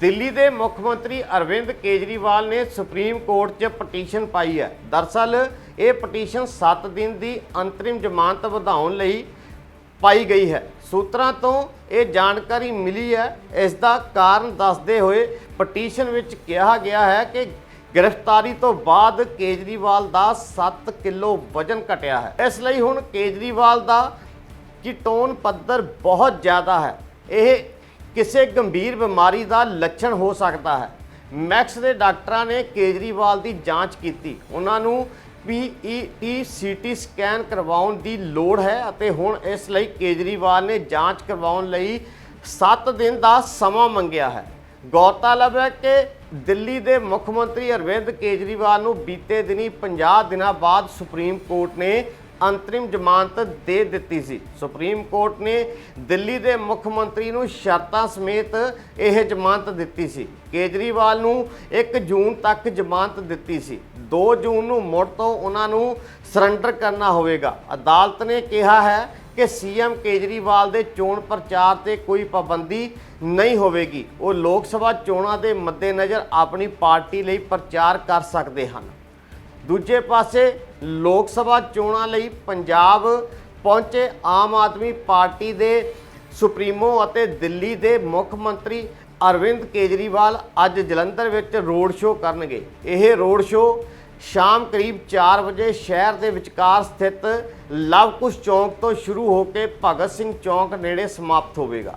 ਦਿੱਲੀ ਦੇ ਮੁੱਖ ਮੰਤਰੀ ਅਰਵਿੰਦ ਕੇਜਰੀਵਾਲ ਨੇ ਸੁਪਰੀਮ ਕੋਰਟ 'ਚ ਪਟੀਸ਼ਨ ਪਾਈ ਹੈ। ਦਰਸਲ, ਇਹ ਪਟੀਸ਼ਨ 7 ਦਿਨ ਦੀ ਅੰਤਰਿਮ ਜ਼ਮਾਨਤ ਵਧਾਉਣ ਲਈ ਪਾਈ ਗਈ ਹੈ। ਸੂਤਰਾਂ ਤੋਂ ਇਹ ਜਾਣਕਾਰੀ ਮਿਲੀ ਹੈ। ਇਸ ਦਾ ਕਾਰਨ ਦੱਸਦੇ ਹੋਏ ਪਟੀਸ਼ਨ ਵਿੱਚ ਕਿਹਾ ਗਿਆ ਹੈ ਕਿ ਗ੍ਰਿਫਤਾਰੀ ਤੋਂ ਬਾਅਦ ਕੇਜਰੀਵਾਲ ਦਾ 7 ਕਿਲੋ ਵਜ਼ਨ ਘਟਿਆ ਹੈ। ਇਸ ਲਈ ਹੁਣ ਕੇਜਰੀਵਾਲ ਦਾ ਚਿਟੋਨ ਪੱਧਰ ਬਹੁਤ ਜ਼ਿਆਦਾ ਹੈ। ਇਹ ਕਿਸੇ ਗੰਭੀਰ ਬਿਮਾਰੀ ਦਾ ਲੱਛਣ ਹੋ ਸਕਦਾ ਹੈ। ਮੈਕਸ ਦੇ ਡਾਕਟਰਾਂ ਨੇ ਕੇਜਰੀਵਾਲ ਦੀ ਜਾਂਚ ਕੀਤੀ। ਉਹਨਾਂ ਨੂੰ ਪੀਈਟੀ ਸੀਟੀ ਸਕੈਨ ਕਰਵਾਉਣ ਦੀ ਲੋੜ ਹੈ ਅਤੇ ਹੁਣ ਇਸ ਲਈ ਕੇਜਰੀਵਾਲ ਨੇ ਜਾਂਚ ਕਰਵਾਉਣ ਲਈ 7 ਦਿਨ ਦਾ ਸਮਾਂ ਮੰਗਿਆ ਹੈ। ਗੌਰਤਲਬ ਹੈ ਕਿ ਦਿੱਲੀ ਦੇ ਮੁੱਖ ਮੰਤਰੀ ਅਰਵਿੰਦ ਕੇਜਰੀਵਾਲ ਨੂੰ ਬੀਤੇ ਦਿਨੀ 50 ਦਿਨਾਂ ਬਾਅਦ ਸੁਪਰੀਮ ਕੋਰਟ ਨੇ ਅੰਤਰਿਮ ਜ਼ਮਾਨਤ ਦੇ ਦਿੱਤੀ ਸੀ। ਸੁਪਰੀਮ ਕੋਰਟ ਨੇ ਦਿੱਲੀ ਦੇ ਮੁੱਖ ਮੰਤਰੀ ਨੂੰ ਸ਼ਰਤਾਂ ਸਮੇਤ ਇਹ ਜ਼ਮਾਨਤ ਦਿੱਤੀ ਸੀ। ਕੇਜਰੀਵਾਲ ਨੂੰ 1 ਜੂਨ ਤੱਕ ਜ਼ਮਾਨਤ ਦਿੱਤੀ ਸੀ। 2 ਜੂਨ ਨੂੰ ਮੁੜ ਤੋਂ ਉਹਨਾਂ ਨੂੰ ਸਰੈਂਡਰ ਕਰਨਾ ਹੋਵੇਗਾ। ਅਦਾਲਤ ਨੇ ਕਿਹਾ ਹੈ ਕਿ ਸੀਐਮ ਕੇਜਰੀਵਾਲ ਦੇ ਚੋਣ ਪ੍ਰਚਾਰ ਤੇ ਕੋਈ ਪਾਬੰਦੀ ਨਹੀਂ ਹੋਵੇਗੀ। ਉਹ ਲੋਕ ਸਭਾ ਚੋਣਾਂ ਦੇ ਮੱਦੇਨਜ਼ਰ ਆਪਣੀ ਪਾਰਟੀ ਲਈ ਪ੍ਰਚਾਰ ਕਰ ਸਕਦੇ ਹਨ। ਦੂਜੇ ਪਾਸੇ ਲੋਕ ਸਭਾ ਚੋਣਾਂ ਲਈ ਪੰਜਾਬ ਪਹੁੰਚੇ ਆਮ ਆਦਮੀ ਪਾਰਟੀ ਦੇ ਸੁਪਰੀਮੋ ਅਤੇ ਦਿੱਲੀ ਦੇ ਮੁੱਖ ਮੰਤਰੀ ਅਰਵਿੰਦ ਕੇਜਰੀਵਾਲ ਅੱਜ ਜਲੰਧਰ ਵਿੱਚ ਰੋਡ ਸ਼ੋਅ ਕਰਨਗੇ। ਇਹ ਰੋਡ ਸ਼ੋਅ ਸ਼ਾਮ ਕਰੀਬ 4 ਵਜੇ ਸ਼ਹਿਰ ਦੇ ਵਿਚਕਾਰ ਸਥਿਤ ਲਵਕੁਸ਼ ਚੌਂਕ ਤੋਂ ਸ਼ੁਰੂ ਹੋ ਕੇ ਭਗਤ ਸਿੰਘ ਚੌਂਕ ਨੇੜੇ ਸਮਾਪਤ ਹੋਵੇਗਾ।